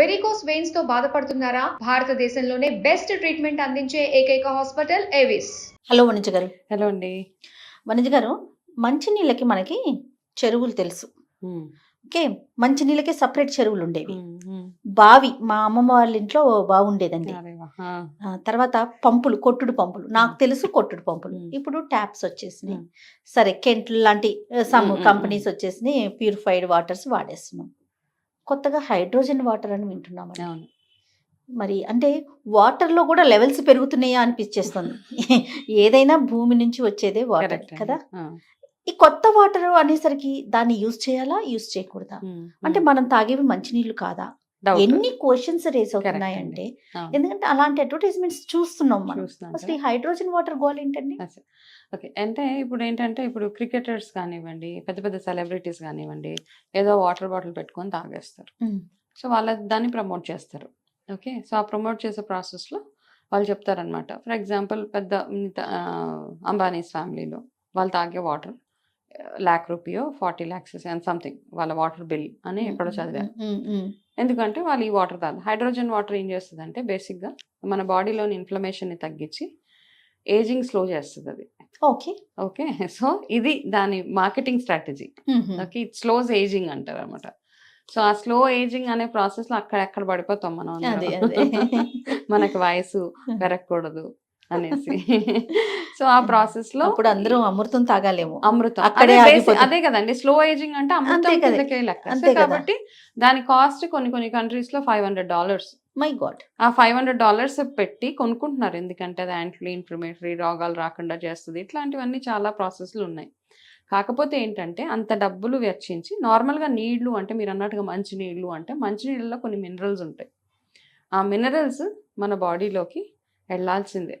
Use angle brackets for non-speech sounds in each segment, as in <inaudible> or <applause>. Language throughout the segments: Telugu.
వెరికోస్ వెయిన్స్తో బాధపడుతున్నారా? భారతదేశంలోనే బెస్ట్ ట్రీట్మెంట్ అందించే ఏకైక హాస్పిటల్ ఏవిస్ హలో వనిజ గారు. హలో అండి. వనిజ గారు మంచినీళ్ళకి మనకి చెరువులు తెలుసు. ఓకే? మంచినీళ్ళకి సపరేట్ చెరువులు ఉండేవి. బావి మా అమ్మమ్మ వాళ్ళ ఇంట్లో బాగుండేదండి తర్వాత పంపులు కొట్టుడు పంపులు. నాకు తెలుసు కొట్టుడు పంపులు. ఇప్పుడు ట్యాప్స్ వచ్చేసినాయి. సరే కెంట్లు లాంటి సమ్ కంపెనీస్ వచ్చేసినాయి. ప్యూరిఫైడ్ వాటర్స్ వాడేస్తున్నాం. కొత్తగా హైడ్రోజన్ వాటర్ అని వింటున్నామండి. అవును. మరి అంటే వాటర్లో కూడా లెవెల్స్ పెరుగుతున్నాయా అనిపించేస్తుంది ఏదైనా భూమి నుంచి వచ్చేదే వాటర్ కదా? ఈ కొత్త వాటర్ అనేసరికి దాన్ని యూజ్ చేయాలా? యూజ్ చేయకూడదా? అంటే. మనం తాగేవి మంచినీళ్ళు కాదా. ఎన్ని క్వశ్చన్స్ రేస్ అవుతున్నాయంటే ఎందుకంటే అలాంటి అడ్వర్టైజ్మెంట్స్ చూస్తున్నాం మనం. అసలు ఈ హైడ్రోజన్ వాటర్ గోల్ ఏంటండి? ఓకే అంటే ఇప్పుడు ఏంటంటే ఇప్పుడు క్రికెటర్స్ కానివ్వండి పెద్ద పెద్ద సెలబ్రిటీస్ కానివ్వండి ఏదో వాటర్ బాటిల్ పెట్టుకొని తాగేస్తారు. సో వాళ్ళ దాన్ని ప్రమోట్ చేస్తారు. ఓకే సో ఆ ప్రమోట్ చేసే ప్రాసెస్లో వాళ్ళు చెప్తారనమాట ఫర్ ఎగ్జాంపుల్ పెద్ద అంబానీస్ ఫ్యామిలీలో వాళ్ళు తాగే water lakh rupees forty lakhs and something వాళ్ళ వాటర్ బిల్ అని ఎక్కడో చదివారు. మ్మ్, మ్మ్, ఎందుకంటే వాళ్ళు ఈ వాటర్ తాగు హైడ్రోజన్ వాటర్ ఏం చేస్తుంది అంటే బేసిక్గా మన బాడీలోని ఇన్ఫ్లమేషన్ని తగ్గించి ఏజింగ్ స్లో చేస్తుంది అది ఓకే ఓకే సో ఇది దాని marketing strategy. Okay it slows ageing అంటారు అనమాట సో ఆ స్లో ఏజింగ్ అనే ప్రాసెస్లో అక్కడ ఎక్కడ పడిపోతాం మనం <laughs> మనకి వయసు <laughs> పెరగకూడదు. అనేసి. సో ఆ ప్రాసెస్లో అప్పుడు అందరూ అమృతం తాగాలేమో. అమృతం. అక్కడే అదే కదండి స్లో ఏజింగ్ అంటే అమృతం లెక్క. కాబట్టి దాని కాస్ట్ కొన్ని కొన్ని కంట్రీస్లో five hundred dollars my god ఆ ఫైవ్ హండ్రెడ్ డాలర్స్ పెట్టి కొనుక్కుంటున్నారు. ఎందుకంటే అది యాంటీ ఇన్ఫ్లమేటరీ రోగాలు రాకుండా చేస్తుంది. ఇట్లాంటివన్నీ చాలా ప్రాసెస్లు ఉన్నాయి. కాకపోతే ఏంటంటే అంత డబ్బులు వెచ్చించి నార్మల్గా నీళ్ళు అంటే మీరు అన్నట్టుగా మంచి నీళ్ళు అంటే మంచి నీళ్ళలో కొన్ని మినరల్స్ ఉంటాయి. ఆ మినరల్స్ మన బాడీలోకి వెళ్ళాల్సిందే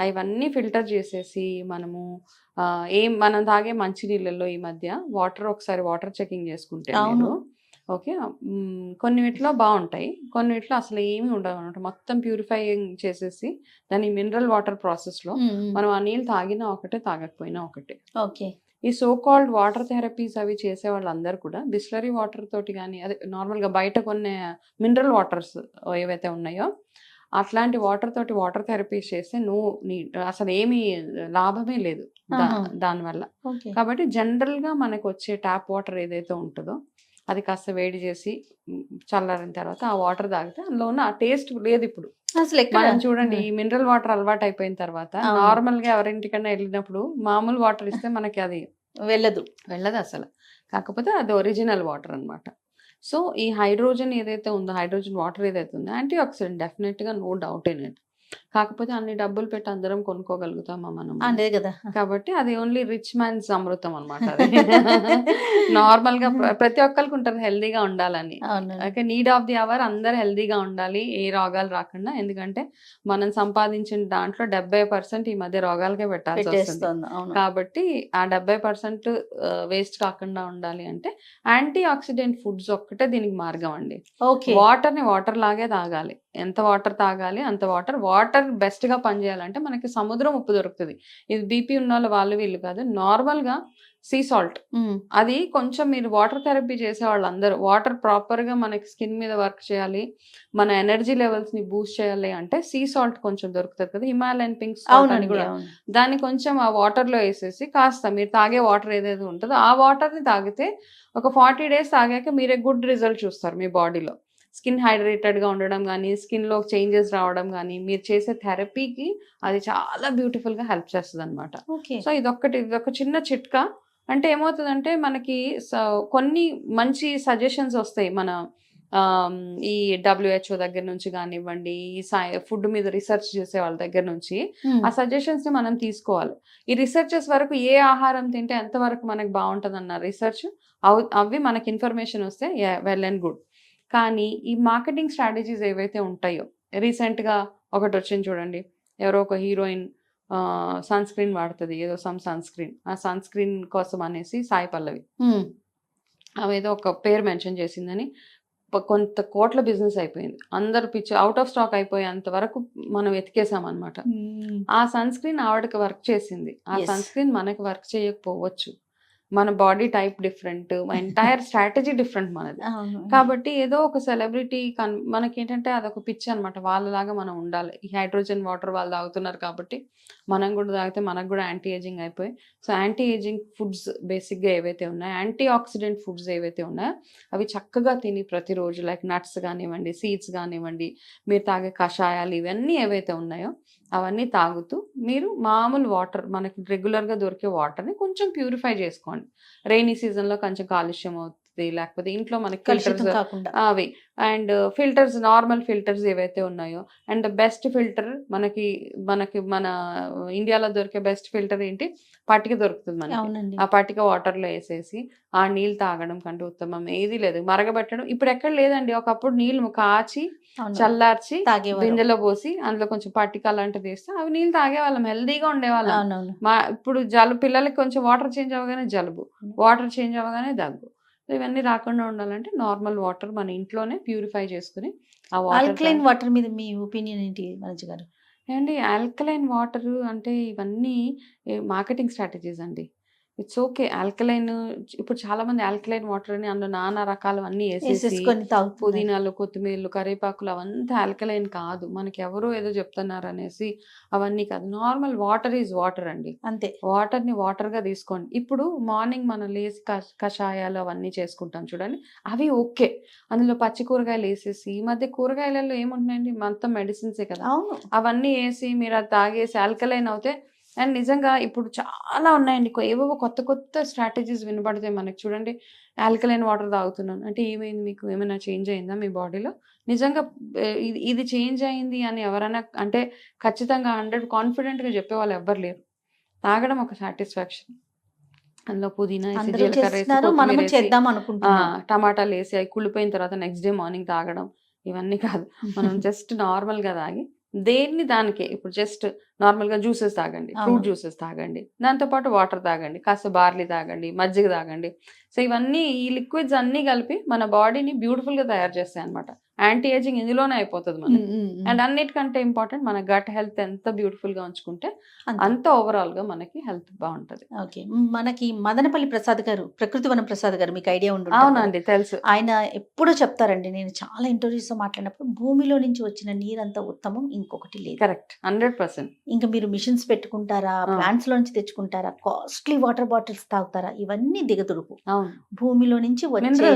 అవన్నీ ఫిల్టర్ చేసేసి మనము ఏం మనం తాగే మంచి నీళ్ళల్లో ఈ మధ్య వాటర్ ఒకసారి వాటర్ చెకింగ్ చేసుకుంటే ఓకే మ్, కొన్ని వీటిలో బాగుంటాయి. కొన్ని వీటిలో అసలు ఏమీ ఉండవు అనమాట మొత్తం ప్యూరిఫైయింగ్ చేసేసి దాని మినరల్ వాటర్ ప్రాసెస్లో. మనం ఆ నీళ్ళు తాగినా ఒకటే తాగకపోయినా ఒకటే. ఓకే. ఈ సో కాల్డ్ వాటర్ థెరపీస్ అవి చేసే వాళ్ళందరూ కూడా బిస్లరీ వాటర్ తోటి కానీ అదే నార్మల్గా బయట కొనే మినరల్ వాటర్స్ ఏవైతే ఉన్నాయో అట్లాంటి వాటర్ తోటి వాటర్ థెరపీస్ చేస్తే నువ్వు నీ అసలు ఏమీ లాభమే లేదు. దానివల్ల కాబట్టి జనరల్గా మనకు వచ్చే ట్యాప్ వాటర్ ఏదైతే ఉంటుందో అది కాస్త వేడి చేసి చల్లారిన తర్వాత ఆ వాటర్ తాగితే అందులో ఉన్న ఆ టేస్ట్ లేదు ఇప్పుడు. అసలు మనం చూడండి ఈ మినరల్ వాటర్ అలవాటు అయిపోయిన తర్వాత. నార్మల్గా ఎవరింటికన్నా వెళ్ళినప్పుడు మామూలు వాటర్ ఇస్తే మనకి అది వెళ్ళదు. వెళ్ళదు అసలు. కాకపోతే అది ఒరిజినల్ వాటర్ అన్నమాట. సో ఈ హైడ్రోజన్ ఏదైతే ఉందో హైడ్రోజన్ వాటర్ ఏదైతే ఉందో యాంటీ ఆక్సిడెంట్ డెఫినెట్గా నో డౌట్ ఇన్ ఇట్. కాకపోతే అన్ని డబ్బులు పెట్టి అందరం కొనుక్కోగలుగుతామా మనం అదే కదా. కాబట్టి అది ఓన్లీ రిచ్ మ్యాన్స్ అమృతం అనమాట నార్మల్గా ప్ర- ప్రతి ఒక్కరికి ఉంటారు హెల్దీగా ఉండాలని. Okay need of the hour అందరు హెల్దీగా ఉండాలి ఏ రోగాలు రాకుండా. ఎందుకంటే మనం సంపాదించిన దాంట్లో డెబ్బై పర్సెంట్ ఈ మధ్య రోగాలకే పెట్టాల్సి వస్తుంది. కాబట్టి ఆ డెబ్బై పర్సెంట్ వేస్ట్ కాకుండా ఉండాలి అంటే యాంటీ ఆక్సిడెంట్ ఫుడ్స్ ఒక్కటే దీనికి మార్గం అండి. వాటర్ని వాటర్ లాగే తాగాలి. ఎంత వాటర్ తాగాలి అంత వాటర్ వాటర్ బెస్ట్గా పనిచేయాలంటే మనకి సముద్రం ఉప్పు దొరుకుతుంది. ఇది బీపీ ఉన్న వాళ్ళు వాళ్ళు వీళ్ళు కాదు. నార్మల్గా సీ సాల్ట్. అది కొంచెం మీరు వాటర్ థెరపీ చేసే వాళ్ళందరూ వాటర్ ప్రాపర్గా మనకి స్కిన్ మీద వర్క్ చేయాలి. మన ఎనర్జీ లెవెల్స్ని బూస్ట్ చేయాలి అంటే సీ సాల్ట్ కొంచెం దొరుకుతుంది కదా. హిమాలయన్ పింక్ సాల్ట్ కూడా. దాన్ని కొంచెం ఆ వాటర్లో వేసేసి కాస్త మీరు తాగే వాటర్ ఏదైతే ఉంటుందో ఆ వాటర్ని తాగితే ఒక ఫార్టీ డేస్ తాగాక మీరే గుడ్ రిజల్ట్ చూస్తారు మీ బాడీలో. స్కిన్ హైడ్రేటెడ్గా ఉండడం కానీ స్కిన్లో చేంజెస్ రావడం కానీ మీరు చేసే థెరపీకి అది చాలా బ్యూటిఫుల్గా హెల్ప్ చేస్తుంది అనమాట ఓకే. సో ఇదొక్కటి ఇదొక చిన్న చిట్కా. అంటే ఏమవుతుందంటే మనకి కొన్ని మంచి సజెషన్స్ వస్తాయి మన ఈ డబ్ల్యూహెచ్ఓ దగ్గర నుంచి కానివ్వండి ఈ ఫుడ్ మీద రీసెర్చ్ చేసే వాళ్ళ దగ్గర నుంచి. ఆ సజెషన్స్ని మనం తీసుకోవాలి. ఈ రీసెర్చెస్ వరకు ఏ ఆహారం తింటే ఎంతవరకు మనకు బాగుంటుంది అన్న రీసెర్చ్ అవి మనకి ఇన్ఫర్మేషన్ వస్తే వెల్ అండ్ గుడ్. కానీ ఈ మార్కెటింగ్ స్ట్రాటజీస్ ఏవైతే ఉంటాయో రీసెంట్గా ఒకటి వచ్చింది చూడండి. ఎవరో ఒక హీరోయిన్ సన్ స్క్రీన్ వాడుతుంది ఏదో సమ్ సన్ స్క్రీన్ ఆ సన్ స్క్రీన్ కోసం అనేసి సాయి పల్లవి. ఏదో ఒక పేరు మెన్షన్ చేసిందని కొంత కోట్ల బిజినెస్ అయిపోయింది. అందరు పిచ్చి అవుట్ ఆఫ్ స్టాక్ అయిపోయేంత వరకు మనం మ్మ్. ఆ సన్ స్క్రీన్ ఆవిడకి వర్క్ చేసింది. ఆ. సన్ స్క్రీన్ మనకి వర్క్ చేయకపోవచ్చు. మన body type different entire strategy different మనది. <laughs> కాబట్టి ఏదో ఒక సెలబ్రిటీ కన్ మనకి ఏంటంటే అదొక పిచ్చి అనమాట వాళ్ళలాగా మనం ఉండాలి. ఈ హైడ్రోజన్ వాటర్ వాళ్ళు తాగుతున్నారు కాబట్టి మనం కూడా తాగితే మనకు కూడా యాంటీ ఏజింగ్ అయిపోయి. సో యాంటీ ఏజింగ్ ఫుడ్స్ బేసిక్గా ఏవైతే ఉన్నాయో యాంటీ ఆక్సిడెంట్ ఫుడ్స్ ఏవైతే ఉన్నాయో అవి చక్కగా తిని ప్రతిరోజు లైక్ నట్స్ కానివ్వండి సీడ్స్ కానివ్వండి మీరు తాగే కషాయాలు ఇవన్నీ ఏవైతే ఉన్నాయో అవన్నీ తాగుతూ మీరు మామూలు వాటర్ మనకి రెగ్యులర్గా దొరికే వాటర్ని కొంచెం ప్యూరిఫై చేసుకోండి. రైనీ సీజన్లో కొంచెం కాలుష్యం అవుతుంది. లేకపోతే ఇంట్లో మనకి కలుషితం కాకుండా. అవి. అండ్ ఫిల్టర్స్ నార్మల్ ఫిల్టర్స్ ఏవైతే ఉన్నాయో అండ్ బెస్ట్ ఫిల్టర్ మనకి మనకి మన ఇండియాలో దొరికే బెస్ట్ ఫిల్టర్ ఏంటి? పట్టిక దొరుకుతుంది మనకి. ఆ పట్టిక వాటర్లో వేసేసి ఆ నీళ్ళు తాగడం కంటే ఉత్తమం ఏది లేదు. మరగబెట్టడం ఇప్పుడు ఎక్కడ లేదండి. ఒకప్పుడు నీళ్ళు కాచి. చల్లార్చి బిందెలో పోసి అందులో కొంచెం పట్టిక అలాంటిది వేస్తే అవి నీళ్ళు తాగేవాళ్ళం హెల్దీగా ఉండేవాళ్ళం. మా ఇప్పుడు జలుబు పిల్లలకి కొంచెం వాటర్ చేంజ్ అవ్వగానే జలుబు. వాటర్ చేంజ్ అవ్వగానే దగ్గు. సో ఇవన్నీ రాకుండా ఉండాలంటే నార్మల్ వాటర్ మన ఇంట్లోనే ప్యూరిఫై చేసుకుని ఆ ఆల్కలైన్ వాటర్ మీద మీ ఒపీనియన్ ఏంటి మనోజ్ గారు? అండి ఆల్కలైన్ వాటర్ అంటే ఇవన్నీ మార్కెటింగ్ స్ట్రాటజీస్ అండి. It's okay. ఆల్కలైన్ ఇప్పుడు చాలా మంది ఆల్కలైన్ వాటర్ అని అందులో నానా రకాలు అన్ని వేసేసి వేసేసుకొని పుదీనాలు కొత్తిమీరలు కరివేపాకులు అవంతా ఆల్కలైన్ కాదు. మనకి ఎవరో ఏదో చెప్తున్నారు అనేసి అవన్నీ కాదు. నార్మల్ వాటర్ ఈజ్ వాటర్ అండి. అంతే. వాటర్ని వాటర్గా తీసుకోండి. ఇప్పుడు మార్నింగ్ మనం లేసి కష- కషాయాలు అవన్నీ చేసుకుంటాం చూడండి. అవి ఓకే. అందులో పచ్చి కూరగాయలు వేసేసి ఈ మధ్య కూరగాయలలో ఏముంటున్నాయండి? మొత్తం మెడిసిన్సే కదా. అవును. అవన్నీ వేసి మీరు అది తాగేసి ఆల్కలైన్ అవుతే అండ్ నిజంగా ఇప్పుడు చాలా ఉన్నాయండి. ఏవేవో కొత్త కొత్త స్ట్రాటజీస్ వినపడతాయి మనకి. చూడండి ఆల్కలైన్ వాటర్ తాగుతున్నాను. అంటే ఏమైంది మీకు? ఏమైనా చేంజ్ అయిందా మీ బాడీలో? నిజంగా ఇది చేంజ్ అయింది అని ఎవరైనా అంటే ఖచ్చితంగా హండ్రెడ్ కాన్ఫిడెంట్గా చెప్పే వాళ్ళు ఎవ్వరు లేరు. తాగడం ఒక సాటిస్ఫాక్షన్. అందులో పుదీనా టమాటాలు వేసి అవి కుళ్ళిపోయిన తర్వాత నెక్స్ట్ డే మార్నింగ్ తాగడం ఇవన్నీ కాదు. మనం <laughs> జస్ట్ నార్మల్గా తాగి దేన్ని దానికే ఇప్పుడు జస్ట్ నార్మల్గా జ్యూసెస్ తాగండి ఫ్రూట్. జ్యూసెస్ తాగండి దాంతో పాటు వాటర్ తాగండి కాస్త బార్లీ తాగండి మజ్జిగ తాగండి సో ఇవన్నీ ఈ లిక్విడ్స్ అన్ని కలిపి మన బాడీని బ్యూటిఫుల్గా తయారు చేస్తాయి అనమాట యాంటీ ఏజింగ్ ఇందులోనే అయిపోతుంది మనకి. అండ్ అన్నిటికంటే ఇంపార్టెంట్ మన గట్ హెల్త్ ఎంత బ్యూటిఫుల్గా ఉంచుకుంటే అంత. ఓవరాల్గా మనకి హెల్త్ బాగుంటది. ఓకే మనకి మదనపల్లి ప్రసాద్ గారు ప్రకృతి వనం ప్రసాద్ గారు మీకు ఐడియా ఉండు అవునండి తెలుసు. ఆయన ఎప్పుడూ చెప్తారండి నేను చాలా ఇంటర్వ్యూస్లో మాట్లాడినప్పుడు భూమిలో నుంచి వచ్చిన నీరంతా ఉత్తమం ఇంకొకటి లేదు. కరెక్ట్ హండ్రెడ్ పర్సెంట్ ఇంకా మీరు మిషన్స్ పెట్టుకుంటారా. ప్లాంట్స్లో నుంచి తెచ్చుకుంటారా కాస్ట్లీ వాటర్ బాటిల్స్ తాగుతారా ఇవన్నీ దిగదురుపు అవును. భూమిలో నుంచి వచ్చే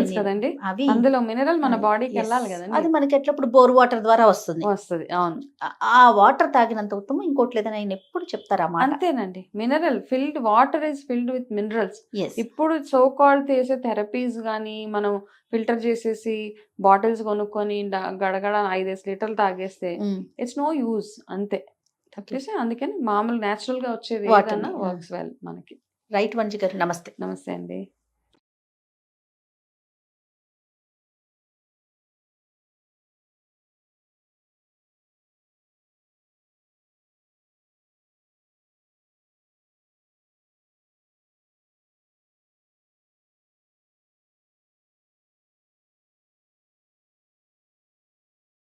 అవి. అందులో మినరల్ మన బాడీకి. వెళ్ళాలి కదండి. అది మనకి ఎట్లప్పుడు బోర్ వాటర్ ద్వారా వస్తుంది. వస్తుంది. అవును. ఆ- వాటర్ తాగినంత ఉత్తమం ఇంకోటి లేదని ఆయన ఎప్పుడు చెప్తారా అంతేనండి. Mineral filled water is filled with minerals. ఇప్పుడు సో కాల్డ్ చేసే థెరపీస్ కానీ మనం ఫిల్టర్ చేసేసి బాటిల్స్ కొనుక్కొని గడగడ ఐదేసి లీటర్లు తాగేస్తే ఇట్స్ నో యూజ్. అంతే. తప్పేసి అందుకని మామూలు న్యాచురల్గా వచ్చేది. వర్క్స్ వెల్ మనకి. రైట్ వంజి గారు నమస్తే. నమస్తే అండి.